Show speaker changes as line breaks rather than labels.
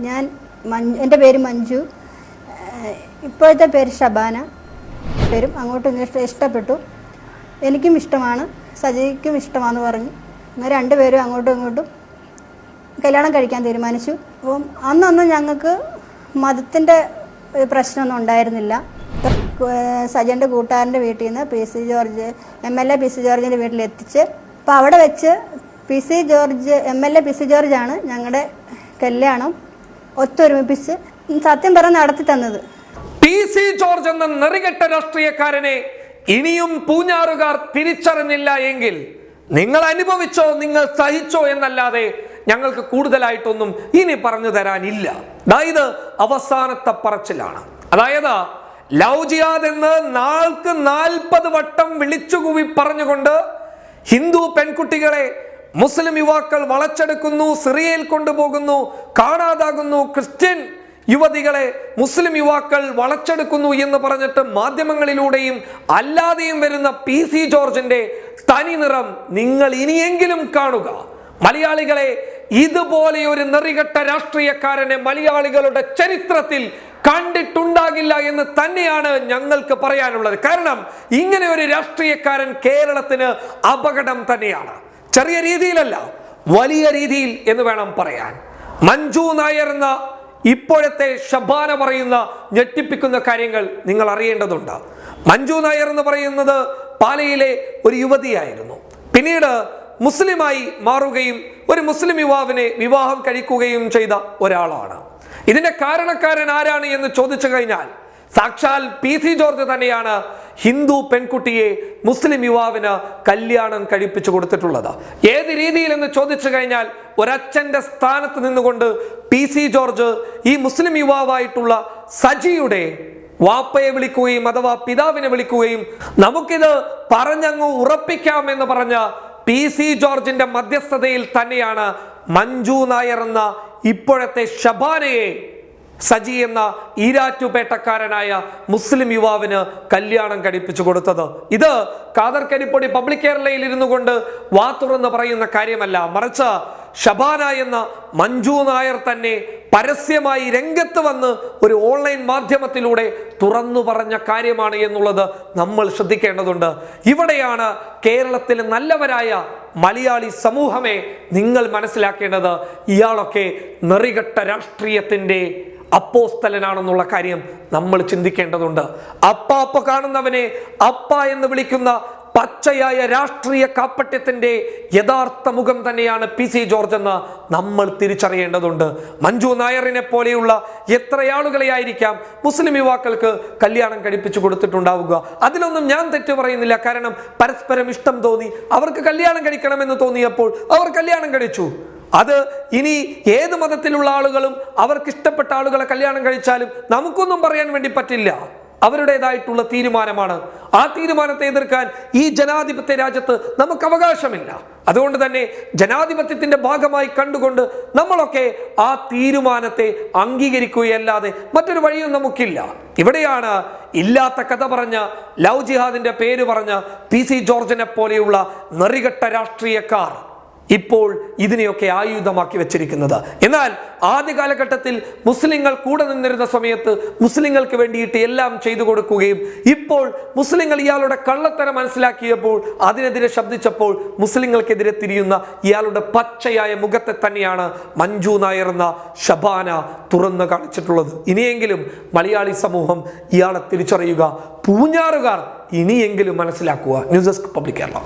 ഞാൻ മഞ്ജു എന്റെ പേര് മഞ്ജു. ഇപ്പോഴത്തെ പേര് ഷബാന. പേരും അങ്ങോട്ടും ഇഷ്ടപ്പെട്ടു. എനിക്കും ഇഷ്ടമാണ്. സജിക്കും ഇഷ്ടമാണെന്ന് പറഞ്ഞു. അങ്ങനെ രണ്ടുപേരും അങ്ങോട്ടും ഇങ്ങോട്ടും കല്യാണം കഴിക്കാൻ തീരുമാനിച്ചു. അപ്പം അന്നൊന്നും ഞങ്ങൾക്ക് മതത്തിന്റെ പ്രശ്നമൊന്നും ഉണ്ടായിരുന്നില്ല. സജന്റെ കൂട്ടുകാരന്റെ വീട്ടിൽ നിന്ന് P C George M L A P C ജോർജിന്റെ വീട്ടിലെത്തിച്ച് അപ്പോൾ അവിടെ വെച്ച് P C George M L A P C ജോർജാണ് ഞങ്ങളുടെ കല്യാണം. ഒത്തൊരുമിപ്പിച്ച് സത്യം പറഞ്ഞ് നടത്തി തന്നത്.
പി സി ജോർജ് എന്ന നെറികെട്ട രാഷ്ട്രീയക്കാരനെ ഇനിയും പൂഞ്ഞാറുകാർ തിരിച്ചറിഞ്ഞില്ല എങ്കിൽ നിങ്ങൾ അനുഭവിച്ചോ നിങ്ങൾ സഹിച്ചോ എന്നല്ലാതെ ഞങ്ങൾക്ക് കൂടുതലായിട്ടൊന്നും ഇനി പറഞ്ഞു തരാനില്ല. അതായത് അവസാനത്തെ പറച്ചിലാണ്. അതായത് ലവ് ജിഹാദ് എന്ന് നാൾക്ക് നാൽപ്പത് വട്ടം വിളിച്ചുകൂവി പറഞ്ഞുകൊണ്ട് ഹിന്ദു പെൺകുട്ടികളെ മുസ്ലിം യുവാക്കൾ വളച്ചെടുക്കുന്നു സിറിയയിൽ കൊണ്ടുപോകുന്നു കാണാതാകുന്നു. ക്രിസ്ത്യൻ യുവതികളെ മുസ്ലിം യുവാക്കൾ വളച്ചെടുക്കുന്നു എന്ന് പറഞ്ഞിട്ട് മാധ്യമങ്ങളിലൂടെയും അല്ലാതെയും വരുന്ന പി സി ജോർജിന്റെ തനി നിറം നിങ്ങൾ ഇനിയെങ്കിലും കാണുക. മലയാളികളെ ഇതുപോലെ ഒരു നെറികെട്ട രാഷ്ട്രീയക്കാരനെ മലയാളികളുടെ ചരിത്രത്തിൽ കണ്ടിട്ടുണ്ടാകില്ല എന്ന് തന്നെയാണ് ഞങ്ങൾക്ക് പറയാനുള്ളത്. കാരണം ഇങ്ങനെ ഒരു രാഷ്ട്രീയക്കാരൻ കേരളത്തിന് അപകടം തന്നെയാണ്. ചെറിയ രീതിയിലല്ല വലിയ രീതിയിൽ എന്ന് വേണം പറയാൻ. മഞ്ജു നായർ എന്ന ഇപ്പോഴത്തെ ഷബാന പറയുന്ന ഞെട്ടിപ്പിക്കുന്ന കാര്യങ്ങൾ നിങ്ങൾ അറിയേണ്ടതുണ്ട്. മഞ്ജു നായർ എന്ന് പറയുന്നത് പാലയിലെ ഒരു യുവതിയായിരുന്നു. പിന്നീട് മുസ്ലിമായി മാറുകയും ഒരു മുസ്ലിം യുവാവിനെ വിവാഹം കഴിക്കുകയും ചെയ്ത ഒരാളാണ്. ഇതിന്റെ കാരണക്കാരൻ ആരാണ് എന്ന് ചോദിച്ചു കഴിഞ്ഞാൽ സാക്ഷാൽ പി സി ജോർജ് തന്നെയാണ് ഹിന്ദു പെൺകുട്ടിയെ മുസ്ലിം യുവാവിന് കല്യാണം കഴിപ്പിച്ചു കൊടുത്തിട്ടുള്ളത്. ഏത് രീതിയിൽ എന്ന് ചോദിച്ചു കഴിഞ്ഞാൽ ഒരച്ഛന്റെ സ്ഥാനത്ത് നിന്നുകൊണ്ട് പി സി ജോർജ് ഈ മുസ്ലിം യുവാവായിട്ടുള്ള സജിയുടെ വാപ്പയെ വിളിക്കുകയും അഥവാ പിതാവിനെ വിളിക്കുകയും നമുക്കിത് പറഞ്ഞങ്ങ് ഉറപ്പിക്കാം എന്ന് പറഞ്ഞ പി സി ജോർജിന്റെ മധ്യസ്ഥതയിൽ തന്നെയാണ് മഞ്ജു നായർ എന്ന ഇപ്പോഴത്തെ ഷബാനയെ സജി എന്ന ഈരാറ്റുപേട്ടക്കാരനായ മുസ്ലിം യുവാവിന് കല്യാണം കഴിപ്പിച്ചു കൊടുത്തത്. ഇത് കാദർ കരിപ്പൊടി പബ്ലിക് കേരളയിൽ ഇരുന്നു കൊണ്ട് വാ തുറന്ന് പറയുന്ന കാര്യമല്ല. മറിച്ച് ഷബാന എന്ന മഞ്ജു നായർ തന്നെ പരസ്യമായി രംഗത്ത് വന്ന് ഒരു ഓൺലൈൻ മാധ്യമത്തിലൂടെ തുറന്നു പറഞ്ഞ കാര്യമാണ് എന്നുള്ളത് നമ്മൾ ശ്രദ്ധിക്കേണ്ടതുണ്ട്. ഇവിടെയാണ് കേരളത്തിലെ നല്ലവരായ മലയാളി സമൂഹമേ നിങ്ങൾ മനസ്സിലാക്കേണ്ടത്. ഇയാളൊക്കെ നെറികെട്ട രാഷ്ട്രീയത്തിന്റെ അപ്പോസ്തലനാണെന്നുള്ള കാര്യം നമ്മൾ ചിന്തിക്കേണ്ടതുണ്ട്. അപ്പാപ്പ കാണുന്നവനെ അപ്പ എന്ന് വിളിക്കുന്ന പച്ചയായ രാഷ്ട്രീയ കാപ്പട്യത്തിന്റെ യഥാർത്ഥ മുഖം തന്നെയാണ് പി സി ജോർജ് എന്ന് നമ്മൾ തിരിച്ചറിയേണ്ടതുണ്ട്. മഞ്ജു നായറിനെ പോലെയുള്ള എത്ര ആളുകളെ ആയിരിക്കാം മുസ്ലിം യുവാക്കൾക്ക് കല്യാണം കഴിപ്പിച്ചു കൊടുത്തിട്ടുണ്ടാവുക. അതിലൊന്നും ഞാൻ തെറ്റു പറയുന്നില്ല. കാരണം പരസ്പരം ഇഷ്ടം തോന്നി. അവർക്ക് കല്യാണം കഴിക്കണമെന്ന് തോന്നിയപ്പോൾ അവർ കല്യാണം കഴിച്ചു. അത് ഇനി ഏത് മതത്തിലുള്ള ആളുകളും അവർക്ക് ഇഷ്ടപ്പെട്ട ആളുകളെ കല്യാണം കഴിച്ചാലും നമുക്കൊന്നും പറയാൻ വേണ്ടി പറ്റില്ല. അവരുടേതായിട്ടുള്ള തീരുമാനമാണ്. ആ തീരുമാനത്തെ എതിർക്കാൻ ഈ ജനാധിപത്യ രാജ്യത്ത് നമുക്ക് അവകാശമില്ല. അതുകൊണ്ട് തന്നെ ജനാധിപത്യത്തിന്റെ ഭാഗമായി കണ്ടുകൊണ്ട് നമ്മളൊക്കെ ആ തീരുമാനത്തെ അംഗീകരിക്കുകയല്ലാതെ മറ്റൊരു വഴിയും നമുക്കില്ല. ഇവിടെയാണ് ഇല്ലാത്ത കഥ പറഞ്ഞ ലവ് ജിഹാദിന്റെ പേര് പറഞ്ഞ പി സി ജോർജിനെ പോലെയുള്ള നെറികെട്ട രാഷ്ട്രീയക്കാർ. ഇപ്പോൾ ഇതിനെയൊക്കെ ആയുധമാക്കി വെച്ചിരിക്കുന്നത്. എന്നാൽ ആദ്യ കാലഘട്ടത്തിൽ മുസ്ലിങ്ങൾ കൂടെ നിന്നിരുന്ന സമയത്ത് മുസ്ലിങ്ങൾക്ക് വേണ്ടിയിട്ട് എല്ലാം ചെയ്തു കൊടുക്കുകയും ഇപ്പോൾ മുസ്ലിങ്ങൾ ഇയാളുടെ കള്ളത്തരം മനസ്സിലാക്കിയപ്പോൾ അതിനെതിരെ ശബ്ദിച്ചപ്പോൾ മുസ്ലിങ്ങൾക്കെതിരെ തിരിയുന്ന ഇയാളുടെ പച്ചയായ മുഖത്തെ തന്നെയാണ് മഞ്ജു നായർ എന്ന ഷബാന തുറന്നു കാണിച്ചിട്ടുള്ളത്. ഇനിയെങ്കിലും മലയാളി സമൂഹം ഇയാളെ തിരിച്ചറിയുക പൂഞ്ഞാറുകാർ ഇനിയെങ്കിലും മനസ്സിലാക്കുക. News desk public Kerala.